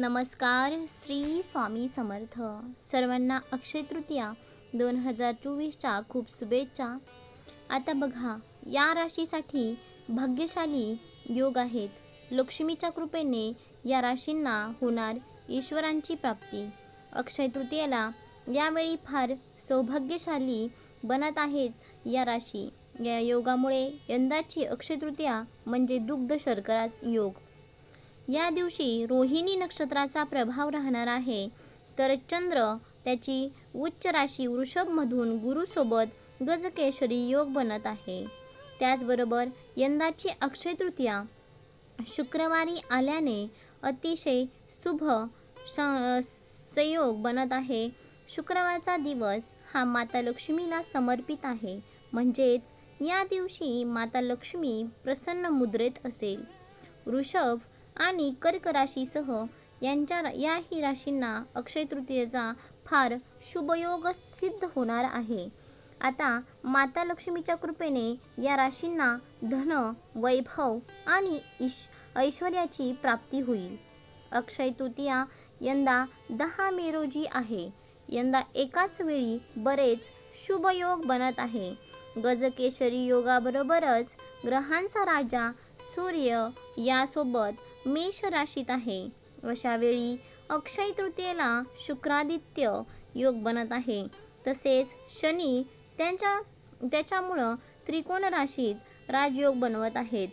नमस्कार श्री स्वामी समर्थ. सर्वांना अक्षय तृतीया दोन हजार चोवीसच्या खूप शुभेच्छा. आता बघा या राशीसाठी भाग्यशाली योग आहेत. लक्ष्मीच्या कृपेने या राशींना होणार ईश्वरांची प्राप्ती. अक्षय तृतीयेला यावेळी फार सौभाग्यशाली बनत आहेत या राशी. या योगामुळे यंदाची अक्षय तृतीया म्हणजे दुग्ध शर्कराच योग. या दिवशी रोहिणी नक्षत्राचा प्रभाव राहणार आहे. तर चंद्र त्याची उच्च राशी वृषभमधून गुरुसोबत गजकेशरी योग बनत आहे. त्याचबरोबर यंदाची अक्षय तृतीया शुक्रवारी आल्याने अतिशय शुभ संयोग बनत आहे. शुक्रवारचा दिवस हा माता लक्ष्मीला समर्पित आहे. म्हणजेच या दिवशी माता लक्ष्मी प्रसन्न मुद्रेत असेल. वृषभ आणि कर्क राशीसह यांच्या याही राशींना अक्षय तृतीयेचा फार शुभयोग सिद्ध होणार आहे. आता माता लक्ष्मीच्या कृपेने या राशींना धन वैभव आणि ईश ऐश्वर्याची प्राप्ती होईल. अक्षय तृतीया यंदा दहा मे रोजी आहे. यंदा एकाच वेळी बरेच शुभयोग बनत आहे. गजकेशरी योगाबरोबरच ग्रहांचा राजा सूर्य यासोबत मेष राशीत आहे. अशावेळी अक्षय तृतीयेला शुक्रादित्य योग बनत आहे. तसेच शनी त्यांच्या त्याच्यामुळं त्रिकोण राशीत राजयोग बनवत आहेत.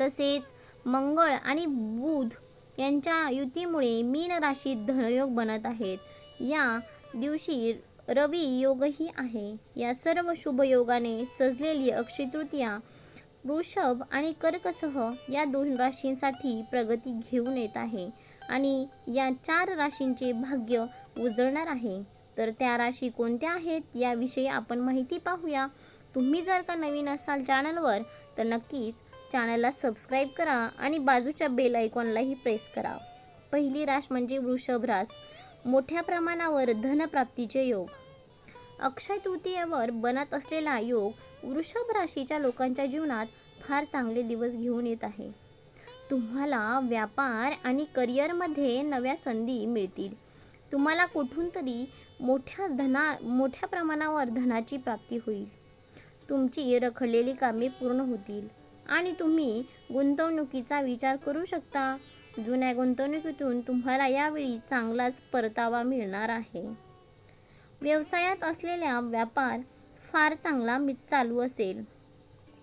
तसेच मंगळ आणि बुध यांच्या युतीमुळे मीन राशीत धनयोग बनत आहेत. या दिवशी रवी योगही आहे. या सर्व शुभयोगाने सजलेली अक्षय तृतीया वृषभ आणि कर्कसह या दोन राशींसाठी प्रगती घेऊन येत आहे आणि या चार राशींचे भाग्य उजळणार आहे. तर त्या राशी कोणत्या आहेत याविषयी आपण माहिती पाहूया. तुम्ही जर का नवीन असाल चॅनलवर तर नक्कीच चॅनलला सबस्क्राईब करा आणि बाजूच्या बेल आयकॉनलाही प्रेस करा. पहिली राश म्हणजे वृषभ रास. मोठ्या प्रमाणावर धनप्राप्तीचे योग. अक्षय तृतीयेवर बनत असलेला योग वृषभ राशीच्या लोकांच्या जीवनात फार चांगले दिवस घेऊन येत आहे. तुम्हाला व्यापार आणि करिअरमध्ये नव्या संधी मिळतील. तुम्हाला कुठून तरी मोठ्या धना मोठ्या प्रमाणावर धनाची प्राप्ती होईल. तुमची रखडलेली कामे पूर्ण होतील. आणि तुम्ही गुंतवणुकीचा विचार करू शकता. जुन्या गुंतवणुकीतून तुम्हाला यावेळी चांगलाच परतावा मिळणार आहे. व्यवसायात असलेल्या व्यापार फार चांगला मी चालू असेल.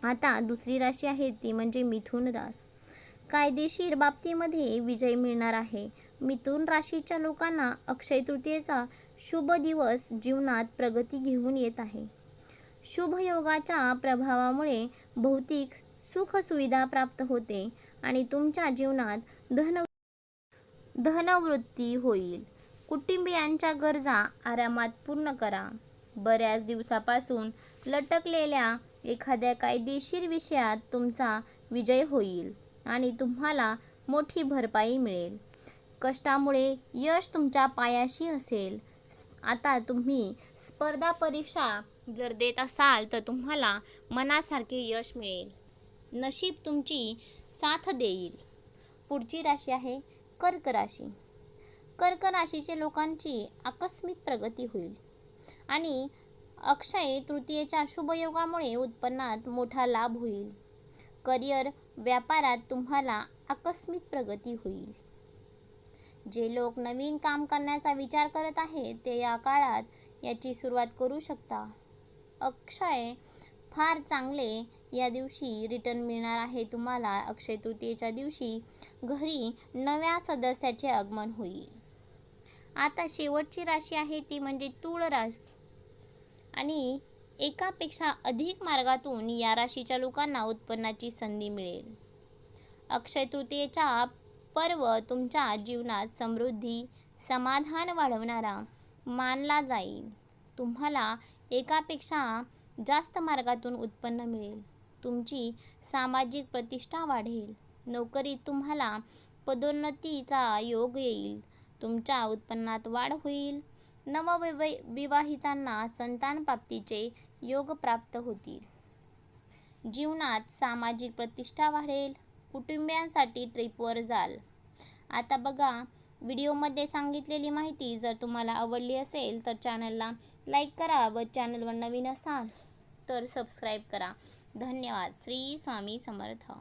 आता दुसरी राशी आहे ती म्हणजे मिथुन रास. कायदेशीर बाबतीमध्ये विजय मिळणार आहे. मिथुन राशीच्या लोकांना अक्षय तृतीयेचा शुभ दिवस जीवनात प्रगती घेऊन येत आहे. शुभ योगाच्या प्रभावामुळे भौतिक सुख सुविधा प्राप्त होते आणि तुमच्या जीवनात धन धनवृत्ती होईल. कुटुंबियांच्या गरजा आरामात पूर्ण करा. बऱ्याच दिवसापासून लटकलेल्या एखाद्या कायदेशीर विषयात तुमचा विजय होईल आणि तुम्हाला मोठी भरपाई मिळेल. कष्टामुळे यश तुमच्या पायाशी असेल. आता तुम्ही स्पर्धा परीक्षा जर देत असाल तर तुम्हाला मनासारखे यश मिळेल. नशीब तुमची साथ देईल. पुढची राशी आहे कर्क राशी. कर्क राशीच्या लोकांची आकस्मिक प्रगती होईल. आणि अक्षय तृतीयेच्या शुभयोगामुळे उत्पन्नात मोठा लाभ होईल. करिअर व्यापारात तुम्हाला आकस्मिक प्रगती होईल. जे लोक नवीन काम करण्याचा विचार करत आहेत ते या काळात याची सुरुवात करू शकता. अक्षय फार चांगले या दिवशी रिटर्न मिळणार आहे तुम्हाला. अक्षय तृतीयेच्या दिवशी घरी नव्या सदस्याचे आगमन होईल. आता शेवटची राशी आहे ती म्हणजे तुळ रास. आणि एकापेक्षा अधिक मार्गातून या राशीच्या लोकांना उत्पन्नाची संधी मिळेल. अक्षय तृतीयेचा पर्व तुमच्या जीवनात समृद्धी समाधान वाढवणारा मानला जाईल. तुम्हाला एकापेक्षा जास्त मार्गातून उत्पन्न मिळेल. तुमची सामाजिक प्रतिष्ठा वाढेल. नोकरीत तुम्हाला पदोन्नतीचा योग येईल. तुमच्या उत्पन्नात वाढ होईल. नवविवै विवाहितांना संतान प्राप्तीचे योग प्राप्त होतील. जीवनात सामाजिक प्रतिष्ठा वाढेल. कुटुंबियांसाठी ट्रिपवर जाल. आता बघा व्हिडिओमध्ये सांगितलेली माहिती जर तुम्हाला आवडली असेल तर चॅनलला लाईक करा व चॅनलवर नवीन असाल तर सबस्क्राईब करा. धन्यवाद. श्री स्वामी समर्थ.